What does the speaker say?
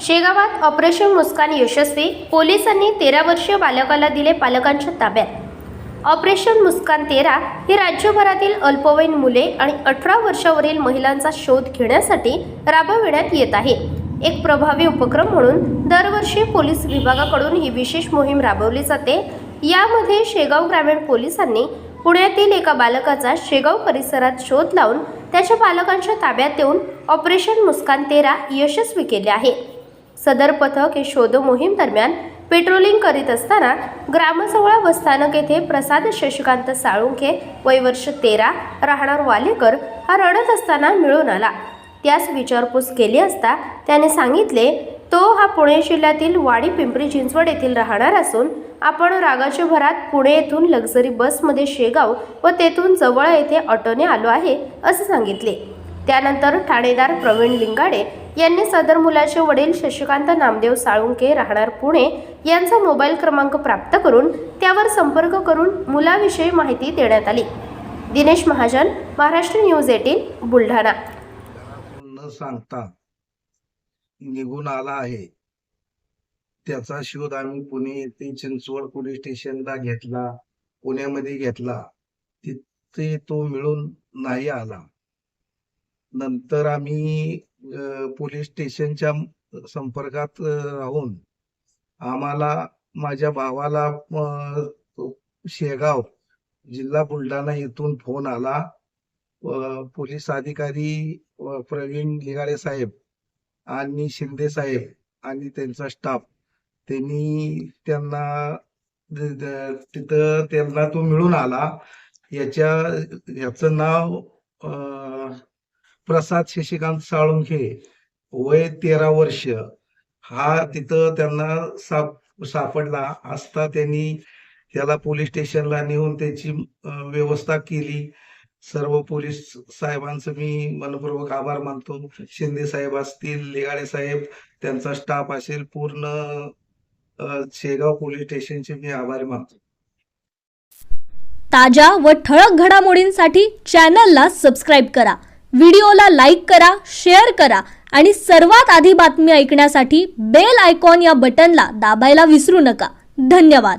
शेगावात operation मुस्कान यशस्वी पोलिसांनी तेरा वर्षीय बालकाला दिले पालकांच्या ताब्यात. ऑपरेशन मुस्कान तेरा ही राज्यभरातील अल्पवयीन मुले आणि अठरा वर्षावरील महिलांचा शोध घेण्यासाठी राबविण्यात येत आहे. एक प्रभावी उपक्रम म्हणून दरवर्षी पोलीस विभागाकडून ही विशेष मोहीम राबवली जाते. यामध्ये शेगाव ग्रामीण पोलिसांनी पुण्यातील एका बालकाचा शेगाव परिसरात शोध लावून त्याच्या पालकांच्या ताब्यात येऊन ऑपरेशन मुस्कान तेरा यशस्वी केले आहे. सदर पथक हे शोध मोहीम दरम्यान पेट्रोलिंग करीत असताना ग्रामसवळा बसस्थानक येथे प्रसाद शशिकांत साळुंखे वय वर्ष तेरा राहणार वालेकर हा रडत असताना मिळून आला. त्यास विचारपूस केली असता त्याने सांगितले तो हा पुणे जिल्ह्यातील वाडी पिंपरी चिंचवड येथील राहणार असून आपण रागाच्या भरात पुणे येथून लक्झरी बसमध्ये शेगाव व तेथून जवळ येथे ऑटोने आलो आहे असे सांगितले. त्यानंतर ठाणेदार प्रवीण लिंगाडे यांनी सदर मुलाचे वडील शशिकांत नामदेव साळुंके राहणार पुणे यांचा मोबाईल क्रमांक प्राप्त करून त्यावर संपर्क करून मुलाविषयी माहिती देण्यात आली. Dinesh Mahajan Maharashtra news eighteen Buldhana. न सांगता निघून आला आहे. त्याचा शोध आम्ही पुणे येथे चिंचवड पोलीस स्टेशनला घेतला पुण्यामध्ये घेतला. तिथे तो मिळून नाही आला. नंतर आम्ही पोलीस स्टेशनच्या संपर्कात राहून आम्हाला माझ्या भावाला शेगाव जिल्हा बुलढाणा येथून फोन आला. पोलीस अधिकारी प्रवीण लिगाडे साहेब आणि शिंदे साहेब आणि त्यांचा स्टाफ त्यांनी त्यांना तिथं त्यांना तो मिळून आला. याच्या याचं नाव प्रसाद शशिकांत साळुंखे वय तेरा वर्ष. हा तिथं त्यांना साप सापडला. असता त्यांनी त्याला पोलीस स्टेशनला नेऊन त्याची व्यवस्था केली. सर्व पोलीस साहेबांचं मी मनपूर्वक आभार मानतो. शिंदे साहेब असतील लिगाडे साहेब त्यांचा स्टाफ असेल पूर्ण शेगाव पोलीस स्टेशनचे मी आभार मानतो. ताज्या व ठळक घडामोडींसाठी चॅनलला सबस्क्राईब करा. व्हिडिओला लाईक करा शेअर करा आणि सर्वात आधी बातमी ऐकण्यासाठी बेल आयकॉन या बटनला दाबायला विसरू नका. धन्यवाद.